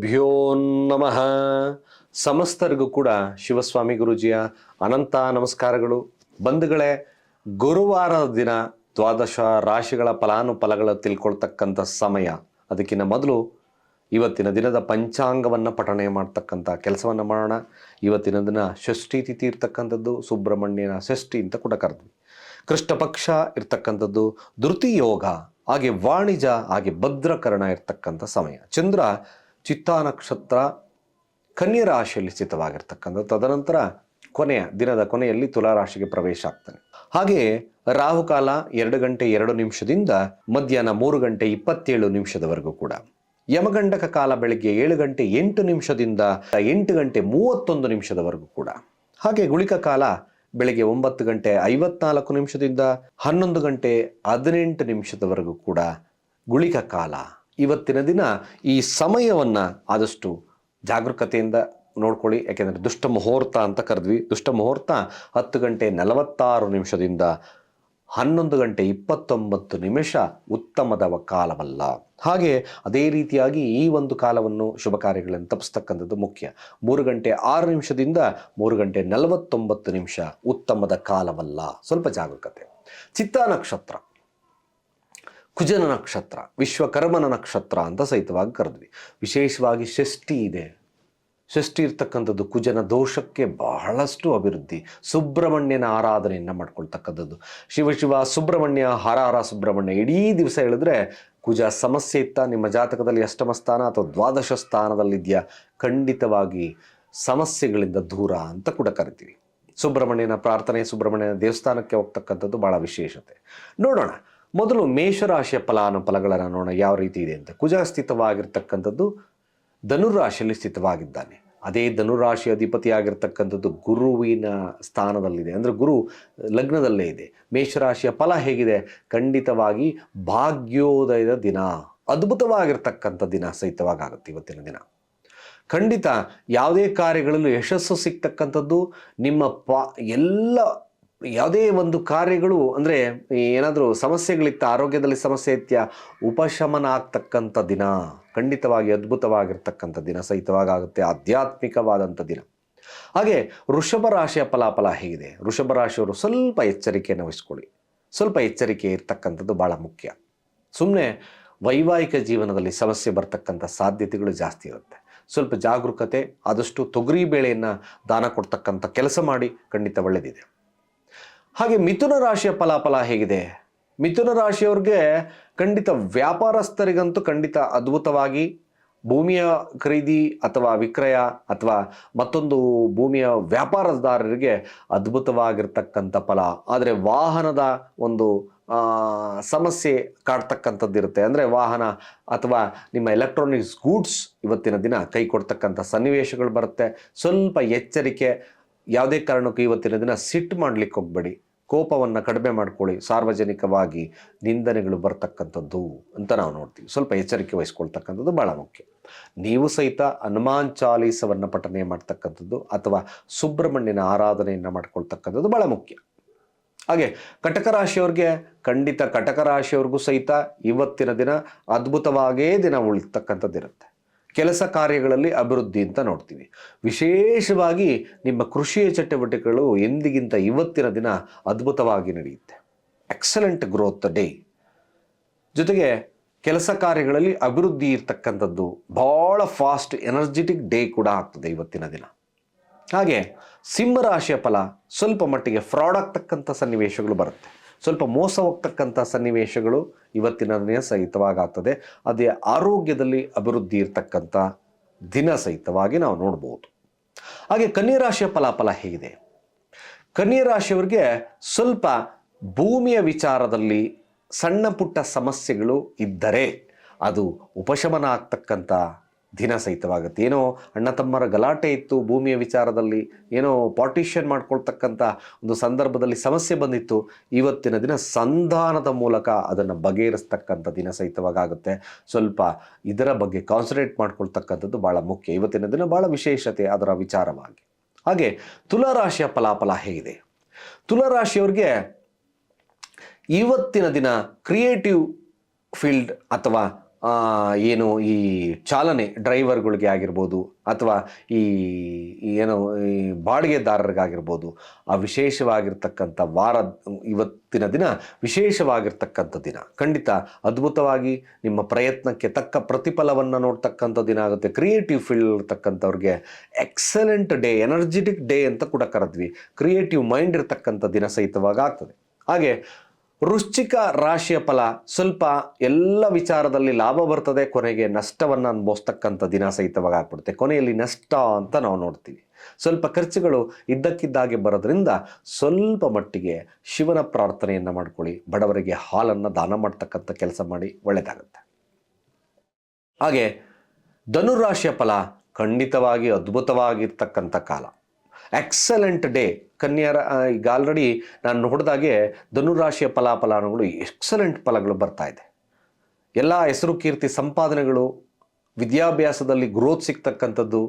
ಗುರುಭ್ಯೋ ನಮಃ. ಸಮಸ್ತರಿಗೂ ಕೂಡ ಶಿವಸ್ವಾಮಿ ಗುರುಜಿಯ ಅನಂತ ನಮಸ್ಕಾರಗಳು. ಬಂಧುಗಳೇ, ಗುರುವಾರದ ದಿನ ದ್ವಾದಶ ರಾಶಿಗಳ ಫಲಾನುಫಲಗಳ ತಿಳ್ಕೊಳ್ತಕ್ಕಂಥ ಸಮಯ. ಅದಕ್ಕಿಂತ ಮೊದಲು ಇವತ್ತಿನ ದಿನದ ಪಂಚಾಂಗವನ್ನು ಪಠಣೆ ಮಾಡ್ತಕ್ಕಂಥ ಕೆಲಸವನ್ನು ಮಾಡೋಣ. ಇವತ್ತಿನ ದಿನ ಷಷ್ಠಿ ತಿಥಿ ಇರ್ತಕ್ಕಂಥದ್ದು, ಸುಬ್ರಹ್ಮಣ್ಯನ ಷಷ್ಠಿ ಅಂತ ಕೂಡ ಕರೆದ್ವಿ. ಕೃಷ್ಣ ಪಕ್ಷ ಇರ್ತಕ್ಕಂಥದ್ದು, ಧೃತಿಯೋಗ, ಹಾಗೆ ವಾಣಿಜ್ಯ, ಹಾಗೆ ಭದ್ರಕರಣ ಇರ್ತಕ್ಕಂಥ ಸಮಯ. ಚಂದ್ರ ಚಿತ್ತಾ ನಕ್ಷತ್ರ ಕನ್ಯರಾಶಿಯಲ್ಲಿ ಸ್ಥಿತವಾಗಿರ್ತಕ್ಕಂಥದ್ದು. ತದನಂತರ ಕೊನೆಯ, ದಿನದ ಕೊನೆಯಲ್ಲಿ ತುಲಾ ರಾಶಿಗೆ ಪ್ರವೇಶ ಆಗ್ತಾನೆ ಹಾಗೆ ರಾಹುಕಾಲ ಎರಡು ಗಂಟೆ ಎರಡು ನಿಮಿಷದಿಂದ ಮಧ್ಯಾಹ್ನ ಮೂರು ಗಂಟೆ ಇಪ್ಪತ್ತೇಳು ನಿಮಿಷದವರೆಗೂ ಕೂಡ. ಯಮಗಂಡಕ ಕಾಲ ಬೆಳಗ್ಗೆ ಏಳು ಗಂಟೆ ಎಂಟು ನಿಮಿಷದಿಂದ ಎಂಟು ಗಂಟೆ ಮೂವತ್ತೊಂದು ನಿಮಿಷದವರೆಗೂ ಕೂಡ. ಹಾಗೆ ಗುಳಿಕ ಕಾಲ ಬೆಳಗ್ಗೆ ಒಂಬತ್ತು ಗಂಟೆ ಐವತ್ನಾಲ್ಕು ನಿಮಿಷದಿಂದ ಹನ್ನೊಂದು ಗಂಟೆ ಹದಿನೆಂಟು ನಿಮಿಷದವರೆಗೂ ಕೂಡ ಗುಳಿಕ ಕಾಲ ಇವತ್ತಿನ ದಿನ ಈ ಸಮಯವನ್ನು ಆದಷ್ಟು ಜಾಗರೂಕತೆಯಿಂದ ನೋಡ್ಕೊಳ್ಳಿ. ಯಾಕೆಂದರೆ ದುಷ್ಟ ಮುಹೂರ್ತ ಅಂತ ಕರೆದ್ವಿ. ದುಷ್ಟ ಮುಹೂರ್ತ ಹತ್ತು ಗಂಟೆ ನಲವತ್ತಾರು ನಿಮಿಷದಿಂದ ಹನ್ನೊಂದು ಗಂಟೆ ಇಪ್ಪತ್ತೊಂಬತ್ತು ನಿಮಿಷ ಉತ್ತಮದ ಕಾಲವಲ್ಲ. ಹಾಗೆ ಅದೇ ರೀತಿಯಾಗಿ ಈ ಒಂದು ಕಾಲವನ್ನು ಶುಭ ಕಾರ್ಯಗಳನ್ನು ತಪ್ಪಿಸ್ತಕ್ಕಂಥದ್ದು ಮುಖ್ಯ. ಮೂರು ಗಂಟೆ ಆರು ನಿಮಿಷದಿಂದ ಮೂರು ಗಂಟೆ ನಲವತ್ತೊಂಬತ್ತು ನಿಮಿಷ ಉತ್ತಮದ ಕಾಲವಲ್ಲ. ಸ್ವಲ್ಪ ಜಾಗರೂಕತೆ. ಚಿತ್ತ ನಕ್ಷತ್ರ. ಕುಜನ ನಕ್ಷತ್ರ, ವಿಶ್ವಕರ್ಮನ ನಕ್ಷತ್ರ ಅಂತ ಸಹಿತವಾಗಿ ಕರೆದ್ವಿ. ವಿಶೇಷವಾಗಿ ಷಷ್ಠಿ ಇದೆ. ಷಷ್ಠಿ ಇರ್ತಕ್ಕಂಥದ್ದು ಕುಜನ ದೋಷಕ್ಕೆ ಬಹಳಷ್ಟು ಅಭಿವೃದ್ಧಿ. ಸುಬ್ರಹ್ಮಣ್ಯನ ಆರಾಧನೆಯನ್ನು ಮಾಡ್ಕೊಳ್ತಕ್ಕಂಥದ್ದು. ಶಿವ ಶಿವ ಸುಬ್ರಹ್ಮಣ್ಯ, ಹರ ಹರ ಸುಬ್ರಹ್ಮಣ್ಯ ಇಡೀ ದಿವಸ ಹೇಳಿದ್ರೆ ಕುಜ ಸಮಸ್ಯೆ ಇತ್ತ ನಿಮ್ಮ ಜಾತಕದಲ್ಲಿ ಅಷ್ಟಮ ಸ್ಥಾನ ಅಥವಾ ದ್ವಾದಶ ಸ್ಥಾನದಲ್ಲಿದೆಯಾ? ಖಂಡಿತವಾಗಿ ಸಮಸ್ಯೆಗಳಿಂದ ದೂರ ಅಂತ ಕೂಡ ಕರಿತೀವಿ. ಸುಬ್ರಹ್ಮಣ್ಯನ ಪ್ರಾರ್ಥನೆ, ಸುಬ್ರಹ್ಮಣ್ಯನ ದೇವಸ್ಥಾನಕ್ಕೆ ಹೋಗ್ತಕ್ಕಂಥದ್ದು ಬಹಳ ವಿಶೇಷತೆ. ನೋಡೋಣ. ಮೊದಲು ಮೇಷರಾಶಿಯ ಫಲಾನುಫಲಗಳನ್ನು ನೋಡೋಣ. ಯಾವ ರೀತಿ ಇದೆ ಅಂತ. ಕುಜ ಸ್ಥಿತವಾಗಿರ್ತಕ್ಕಂಥದ್ದು ಧನುರಾಶಿಯಲ್ಲಿ ಸ್ಥಿತವಾಗಿದ್ದಾನೆ. ಅದೇ ಧನುರಾಶಿ ಅಧಿಪತಿಯಾಗಿರ್ತಕ್ಕಂಥದ್ದು ಗುರುವಿನ ಸ್ಥಾನದಲ್ಲಿದೆ. ಅಂದರೆ ಗುರು ಲಗ್ನದಲ್ಲೇ ಇದೆ. ಮೇಷರಾಶಿಯ ಫಲ ಹೇಗಿದೆ? ಖಂಡಿತವಾಗಿ ಭಾಗ್ಯೋದಯದ ದಿನ. ಅದ್ಭುತವಾಗಿರ್ತಕ್ಕಂಥ ದಿನ ಸಹಿತವಾಗುತ್ತೆ ಇವತ್ತಿನ ದಿನ. ಖಂಡಿತ ಯಾವುದೇ ಕಾರ್ಯಗಳಲ್ಲೂ ಯಶಸ್ಸು ಸಿಗ್ತಕ್ಕಂಥದ್ದು ನಿಮ್ಮ ಪ ಎಲ್ಲ ಯಾವುದೇ ಒಂದು ಕಾರ್ಯಗಳು ಅಂದರೆ ಏನಾದರೂ ಸಮಸ್ಯೆಗಳಿತ್ತ ಆರೋಗ್ಯದಲ್ಲಿ ಸಮಸ್ಯೆ ಇತ್ಯ ಉಪಶಮನ ಆಗ್ತಕ್ಕಂಥ ದಿನ, ಖಂಡಿತವಾಗಿ ಅದ್ಭುತವಾಗಿರ್ತಕ್ಕಂಥ ದಿನ ಸಹಿತವಾಗುತ್ತೆ ಆಧ್ಯಾತ್ಮಿಕವಾದಂಥ ದಿನ. ಹಾಗೆ ವೃಷಭ ರಾಶಿಯ ಫಲಾಫಲ ಹೇಗಿದೆ? ವೃಷಭ ರಾಶಿಯವರು ಸ್ವಲ್ಪ ಎಚ್ಚರಿಕೆಯನ್ನು ವಹಿಸ್ಕೊಳ್ಳಿ. ಸ್ವಲ್ಪ ಎಚ್ಚರಿಕೆ ಇರ್ತಕ್ಕಂಥದ್ದು ಭಾಳ ಮುಖ್ಯ. ಸುಮ್ಮನೆ ವೈವಾಹಿಕ ಜೀವನದಲ್ಲಿ ಸಮಸ್ಯೆ ಬರ್ತಕ್ಕಂಥ ಸಾಧ್ಯತೆಗಳು ಜಾಸ್ತಿ ಇರುತ್ತೆ. ಸ್ವಲ್ಪ ಜಾಗರೂಕತೆ, ಆದಷ್ಟು ತೊಗರಿ ಬೇಳೆಯನ್ನು ದಾನ ಕೊಡ್ತಕ್ಕಂಥ ಕೆಲಸ ಮಾಡಿ ಖಂಡಿತ ಒಳ್ಳೆಯದಿದೆ ಹಾಗೆ ಮಿಥುನ ರಾಶಿಯ ಫಲಾಫಲ ಹೇಗಿದೆ? ಮಿಥುನ ರಾಶಿಯವ್ರಿಗೆ ಖಂಡಿತ ವ್ಯಾಪಾರಸ್ಥರಿಗಂತೂ ಖಂಡಿತ ಅದ್ಭುತವಾಗಿ ಭೂಮಿಯ ಖರೀದಿ ಅಥವಾ ವಿಕ್ರಯ ಅಥವಾ ಮತ್ತೊಂದು ಭೂಮಿಯ ವ್ಯಾಪಾರದಾರರಿಗೆ ಅದ್ಭುತವಾಗಿರ್ತಕ್ಕಂಥ ಫಲ. ಆದರೆ ವಾಹನದ ಒಂದು ಸಮಸ್ಯೆ ಕಾಡ್ತಕ್ಕಂಥದ್ದಿರುತ್ತೆ. ಅಂದರೆ ವಾಹನ ಅಥವಾ ನಿಮ್ಮ ಎಲೆಕ್ಟ್ರಾನಿಕ್ಸ್ ಗೂಡ್ಸ್ ಇವತ್ತಿನ ದಿನ ಕೈ ಕೊಡ್ತಕ್ಕಂಥ ಸನ್ನಿವೇಶಗಳು ಬರುತ್ತೆ. ಸ್ವಲ್ಪ ಎಚ್ಚರಿಕೆ, ಯಾವುದೇ ಕಾರಣಕ್ಕೂ ಇವತ್ತಿನ ದಿನ ಸಿಟ್ಟು ಮಾಡಲಿಕ್ಕೆ ಹೋಗಬೇಡಿ ಕೋಪವನ್ನು ಕಡಿಮೆ ಮಾಡ್ಕೊಳ್ಳಿ. ಸಾರ್ವಜನಿಕವಾಗಿ ನಿಂದನೆಗಳು ಬರ್ತಕ್ಕಂಥದ್ದು ಅಂತ ನಾವು ನೋಡ್ತೀವಿ. ಸ್ವಲ್ಪ ಎಚ್ಚರಿಕೆ ವಹಿಸ್ಕೊಳ್ತಕ್ಕಂಥದ್ದು ಭಾಳ ಮುಖ್ಯ. ನೀವು ಸಹಿತ ಹನುಮಾನ್ ಚಾಲೀಸವನ್ನು ಪಠನೆ ಮಾಡ್ತಕ್ಕಂಥದ್ದು ಅಥವಾ ಸುಬ್ರಹ್ಮಣ್ಯನ ಆರಾಧನೆಯನ್ನು ಮಾಡ್ಕೊಳ್ತಕ್ಕಂಥದ್ದು ಭಾಳ ಮುಖ್ಯ. ಹಾಗೆ ಕಟಕ ರಾಶಿಯವ್ರಿಗೆ ಖಂಡಿತ ಕಟಕ ರಾಶಿಯವ್ರಿಗೂ ಸಹಿತ ಇವತ್ತಿನ ದಿನ ಅದ್ಭುತವಾಗೇ ದಿನ ಉಳಿತಕ್ಕಂಥದ್ದಿರುತ್ತೆ. ಕೆಲಸ ಕಾರ್ಯಗಳಲ್ಲಿ ಅಭಿವೃದ್ಧಿ ಅಂತ ನೋಡ್ತೀವಿ. ವಿಶೇಷವಾಗಿ ನಿಮ್ಮ ಕೃಷಿಯ ಚಟುವಟಿಕೆಗಳು ಎಂದಿಗಿಂತ ಇವತ್ತಿನ ದಿನ ಅದ್ಭುತವಾಗಿ ನಡೆಯುತ್ತೆ. ಎಕ್ಸಲೆಂಟ್ ಗ್ರೋತ್ ಡೇ ಜೊತೆಗೆ ಕೆಲಸ ಕಾರ್ಯಗಳಲ್ಲಿ ಅಭಿವೃದ್ಧಿ ಇರ್ತಕ್ಕಂಥದ್ದು ಭಾಳ ಫಾಸ್ಟ್ ಎನರ್ಜೆಟಿಕ್ ಡೇ ಕೂಡ ಆಗ್ತದೆ ಇವತ್ತಿನ ದಿನ. ಹಾಗೆ ಸಿಂಹರಾಶಿಯ ಫಲ ಸ್ವಲ್ಪ ಮಟ್ಟಿಗೆ ಫ್ರಾಡ್ ಆಗ್ತಕ್ಕಂಥ ಸನ್ನಿವೇಶಗಳು ಬರುತ್ತೆ. ಸ್ವಲ್ಪ ಮೋಸ ಹೋಗ್ತಕ್ಕಂಥ ಸನ್ನಿವೇಶಗಳು ಇವತ್ತಿನ ದಿನ ಸಹಿತವಾಗಾಗ್ತದೆ ಅದೇ ಆರೋಗ್ಯದಲ್ಲಿ ಅಭಿವೃದ್ಧಿ ಇರ್ತಕ್ಕಂಥ ದಿನ ಸಹಿತವಾಗಿ ನಾವು ನೋಡ್ಬೋದು. ಹಾಗೆ ಕನ್ಯಾ ರಾಶಿಯ ಫಲಾಫಲ ಹೇಗಿದೆ? ಕನ್ಯಾ ರಾಶಿಯವರಿಗೆ ಸ್ವಲ್ಪ ಭೂಮಿಯ ವಿಚಾರದಲ್ಲಿ ಸಣ್ಣ ಪುಟ್ಟ ಸಮಸ್ಯೆಗಳು ಇದ್ದರೆ ಅದು ಉಪಶಮನ ಆಗ್ತಕ್ಕಂಥ ದಿನ ಸಹಿತವಾಗುತ್ತೆ. ಏನೋ ಅಣ್ಣ ತಮ್ಮರ ಗಲಾಟೆ ಇತ್ತು, ಭೂಮಿಯ ವಿಚಾರದಲ್ಲಿ ಏನೋ ಪಾರ್ಟಿಷನ್ ಮಾಡ್ಕೊಳ್ತಕ್ಕಂಥ ಒಂದು ಸಂದರ್ಭದಲ್ಲಿ ಸಮಸ್ಯೆ ಬಂದಿತ್ತು. ಇವತ್ತಿನ ದಿನ ಸಂಧಾನದ ಮೂಲಕ ಅದನ್ನು ಬಗೆಹರಿಸ್ತಕ್ಕಂಥ ದಿನ ಸಹಿತವಾಗುತ್ತೆ. ಸ್ವಲ್ಪ ಇದರ ಬಗ್ಗೆ ಕಾನ್ಸಂಟ್ರೇಟ್ ಮಾಡ್ಕೊಳ್ತಕ್ಕಂಥದ್ದು ಭಾಳ ಮುಖ್ಯ. ಇವತ್ತಿನ ದಿನ ಭಾಳ ವಿಶೇಷತೆ ಅದರ ವಿಚಾರವಾಗಿ. ಹಾಗೆ ತುಲಾರಾಶಿಯ ಫಲಾಫಲ ಹೇಗಿದೆ? ತುಲಾರಾಶಿಯವ್ರಿಗೆ ಇವತ್ತಿನ ದಿನ ಕ್ರಿಯೇಟಿವ್ ಫೀಲ್ಡ್ ಅಥವಾ ಏನು ಈ ಚಾಲನೆ ಡ್ರೈವರ್ಗಳಿಗೆ ಆಗಿರ್ಬೋದು ಅಥವಾ ಈ ಏನು, ಈ ಬಾಡಿಗೆದಾರರಿಗಾಗಿರ್ಬೋದು, ಆ ವಿಶೇಷವಾಗಿರ್ತಕ್ಕಂಥ ವಾರ, ಇವತ್ತಿನ ದಿನ ವಿಶೇಷವಾಗಿರ್ತಕ್ಕಂಥ ದಿನ. ಖಂಡಿತ ಅದ್ಭುತವಾಗಿ ನಿಮ್ಮ ಪ್ರಯತ್ನಕ್ಕೆ ತಕ್ಕ ಪ್ರತಿಫಲವನ್ನು ನೋಡ್ತಕ್ಕಂಥ ದಿನ ಆಗುತ್ತೆ. ಕ್ರಿಯೇಟಿವ್ ಫೀಲ್ಡ್ ಇರ್ತಕ್ಕಂಥವ್ರಿಗೆ ಎಕ್ಸಲೆಂಟ್ ಡೇ, ಎನರ್ಜೆಟಿಕ್ ಡೇ ಅಂತ ಕೂಡ ಕರೆದ್ವಿ. ಕ್ರಿಯೇಟಿವ್ ಮೈಂಡ್ ಇರ್ತಕ್ಕಂಥ ದಿನ ಸಹಿತವಾಗಿ ಆಗ್ತದೆ. ಹಾಗೆ ವೃಶ್ಚಿಕ ರಾಶಿಯ ಫಲ ಸ್ವಲ್ಪ ಎಲ್ಲ ವಿಚಾರದಲ್ಲಿ ಲಾಭ ಬರ್ತದೆ, ಕೊನೆಗೆ ನಷ್ಟವನ್ನು ಅನುಭವಿಸ್ತಕ್ಕಂಥ ದಿನ ಸಹಿತವಾಗಿ ಆಗ್ಬಿಡುತ್ತೆ. ಕೊನೆಯಲ್ಲಿ ನಷ್ಟ ಅಂತ ನಾವು ನೋಡ್ತೀವಿ. ಸ್ವಲ್ಪ ಖರ್ಚುಗಳು ಇದ್ದಕ್ಕಿದ್ದಾಗೆ ಬರೋದ್ರಿಂದ ಸ್ವಲ್ಪ ಮಟ್ಟಿಗೆ ಶಿವನ ಪ್ರಾರ್ಥನೆಯನ್ನು ಮಾಡ್ಕೊಳ್ಳಿ, ಬಡವರಿಗೆ ಹಾಲನ್ನು ದಾನ ಮಾಡ್ತಕ್ಕಂಥ ಕೆಲಸ ಮಾಡಿ ಒಳ್ಳೆಯದಾಗುತ್ತೆ ಹಾಗೆ ಧನುರಾಶಿಯ ಫಲ ಖಂಡಿತವಾಗಿ ಅದ್ಭುತವಾಗಿರ್ತಕ್ಕಂಥ ಕಾಲ. ಎಕ್ಸಲೆಂಟ್ ಡೇ ಕನ್ಯಾರ ಈಗ ಆಲ್ರೆಡಿ ನಾನು ನೋಡಿದಾಗೆ ಧನುರಾಶಿಯ ಫಲಾಫಲಾನುಗಳು ಎಕ್ಸಲೆಂಟ್ ಫಲಗಳು ಬರ್ತಾ ಇದೆ. ಎಲ್ಲ ಹೆಸರು ಕೀರ್ತಿ ಸಂಪಾದನೆಗಳು, ವಿದ್ಯಾಭ್ಯಾಸದಲ್ಲಿ ಗ್ರೋತ್ ಸಿಗ್ತಕ್ಕಂಥದ್ದು,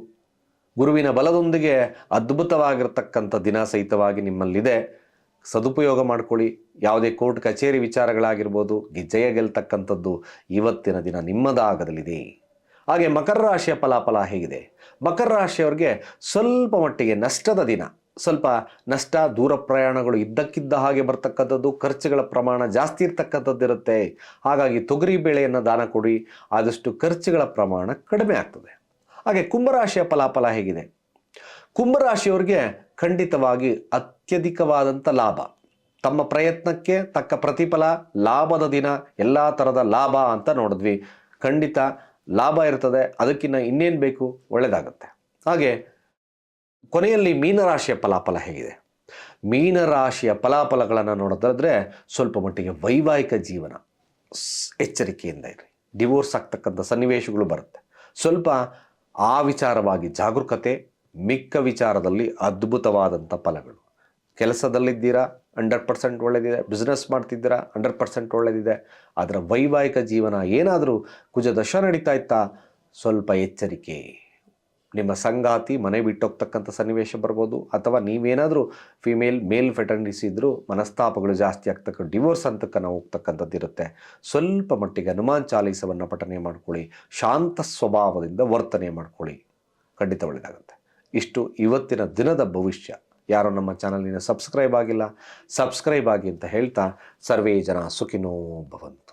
ಗುರುವಿನ ಬಲದೊಂದಿಗೆ ಅದ್ಭುತವಾಗಿರ್ತಕ್ಕಂಥ ದಿನ ಸಹಿತವಾಗಿ ನಿಮ್ಮಲ್ಲಿದೆ. ಸದುಪಯೋಗ ಮಾಡ್ಕೊಳ್ಳಿ. ಯಾವುದೇ ಕೋರ್ಟ್ ಕಚೇರಿ ವಿಚಾರಗಳಾಗಿರ್ಬೋದು, ಗೆಜ್ಜೆಯ ಜಯ ಗೆಲ್ತಕ್ಕಂಥದ್ದು ಇವತ್ತಿನ ದಿನ ನಿಮ್ಮದಾಗದಲ್ಲಿದೆ. ಹಾಗೆ ಮಕರ ರಾಶಿಯ ಫಲಾಫಲ ಹೇಗಿದೆ? ಮಕರ ರಾಶಿಯವರಿಗೆ ಸ್ವಲ್ಪ ಮಟ್ಟಿಗೆ ನಷ್ಟದ ದಿನ, ಸ್ವಲ್ಪ ನಷ್ಟ, ದೂರ ಪ್ರಯಾಣಗಳು ಇದ್ದಕ್ಕಿದ್ದ ಹಾಗೆ ಬರ್ತಕ್ಕಂಥದ್ದು, ಖರ್ಚುಗಳ ಪ್ರಮಾಣ ಜಾಸ್ತಿ ಇರ್ತಕ್ಕಂಥದ್ದು ಇರುತ್ತೆ. ಹಾಗಾಗಿ ತೊಗರಿ ಬೇಳೆಯನ್ನು ದಾನ ಕೊಡಿ, ಆದಷ್ಟು ಖರ್ಚುಗಳ ಪ್ರಮಾಣ ಕಡಿಮೆ ಆಗ್ತದೆ. ಹಾಗೆ ಕುಂಭರಾಶಿಯ ಫಲಾಫಲ ಹೇಗಿದೆ? ಕುಂಭರಾಶಿಯವರಿಗೆ ಖಂಡಿತವಾಗಿ ಅತ್ಯಧಿಕವಾದಂಥ ಲಾಭ. ತಮ್ಮ ಪ್ರಯತ್ನಕ್ಕೆ ತಕ್ಕ ಪ್ರತಿಫಲ, ಲಾಭದ ದಿನ, ಎಲ್ಲ ಥರದ ಲಾಭ ಅಂತ ನೋಡಿದ್ವಿ. ಖಂಡಿತ ಲಾಭ ಇರ್ತದೆ ಅದಕ್ಕಿಂತ ಇನ್ನೇನು ಬೇಕು? ಒಳ್ಳೆಯದಾಗುತ್ತೆ ಹಾಗೆ ಕೊನೆಯಲ್ಲಿ ಮೀನರಾಶಿಯ ಫಲಾಫಲ ಹೇಗಿದೆ? ಮೀನರಾಶಿಯ ಫಲಾಫಲಗಳನ್ನು ನೋಡೋದಾದರೆ ಸ್ವಲ್ಪ ಮಟ್ಟಿಗೆ ವೈವಾಹಿಕ ಜೀವನ ಎಚ್ಚರಿಕೆಯಿಂದ ಇರಿ ಡಿವೋರ್ಸ್ ಆಗ್ತಕ್ಕಂಥ ಸನ್ನಿವೇಶಗಳು ಬರುತ್ತೆ. ಸ್ವಲ್ಪ ಆ ವಿಚಾರವಾಗಿ ಜಾಗರೂಕತೆ, ಮಿಕ್ಕ ವಿಚಾರದಲ್ಲಿ ಅದ್ಭುತವಾದಂಥ ಫಲಗಳು. ಕೆಲಸದಲ್ಲಿದ್ದೀರಾ? ಹಂಡ್ರೆಡ್ ಪರ್ಸೆಂಟ್ ಒಳ್ಳೆಯದಿದೆ ಬಿಸ್ನೆಸ್ ಮಾಡ್ತಿದ್ದೀರಾ? ಹಂಡ್ರೆಡ್ ಪರ್ಸೆಂಟ್ ಒಳ್ಳೆಯದಿದೆ ಅದರ ವೈವಾಹಿಕ ಜೀವನ ಏನಾದರೂ ಕುಜದಶ ನಡೀತಾ ಇತ್ತಾ? ಸ್ವಲ್ಪ ಎಚ್ಚರಿಕೆ. ನಿಮ್ಮ ಸಂಗಾತಿ ಮನೆ ಬಿಟ್ಟೋಗ್ತಕ್ಕಂಥ ಸನ್ನಿವೇಶ ಬರ್ಬೋದು. ಅಥವಾ ನೀವೇನಾದರೂ ಫಿಮೇಲ್, ಮೇಲ್ ಫೆಟರ್ನಿಟಿಸ್ ಇದ್ದರೂ ಮನಸ್ತಾಪಗಳು ಜಾಸ್ತಿ ಆಗ್ತಕ್ಕ, ಡಿವೋರ್ಸ್ ಅಂತಕ್ಕ ನಾವು ಹೋಗ್ತಕ್ಕಂಥದ್ದು ಇರುತ್ತೆ. ಸ್ವಲ್ಪ ಮಟ್ಟಿಗೆ ಹನುಮಾನ್ ಚಾಲೀಸವನ್ನು ಪಠನೆ ಮಾಡ್ಕೊಳ್ಳಿ. ಶಾಂತ ಸ್ವಭಾವದಿಂದ ವರ್ತನೆ ಮಾಡ್ಕೊಳ್ಳಿ. ಖಂಡಿತ ಒಳ್ಳೆಯದಾಗುತ್ತೆ ಇಷ್ಟು ಇವತ್ತಿನ ದಿನದ ಭವಿಷ್ಯ. ಯಾರು ನಮ್ಮ ಚಾನಲಿನ ಸಬ್ಸ್ಕ್ರೈಬ್ ಆಗಿಲ್ಲ ಸಬ್ಸ್ಕ್ರೈಬ್ ಆಗಿ ಅಂತ ಹೇಳ್ತಾ ಸರ್ವೇ ಜನ ಸುಖಿನೋ ಭವಂತು.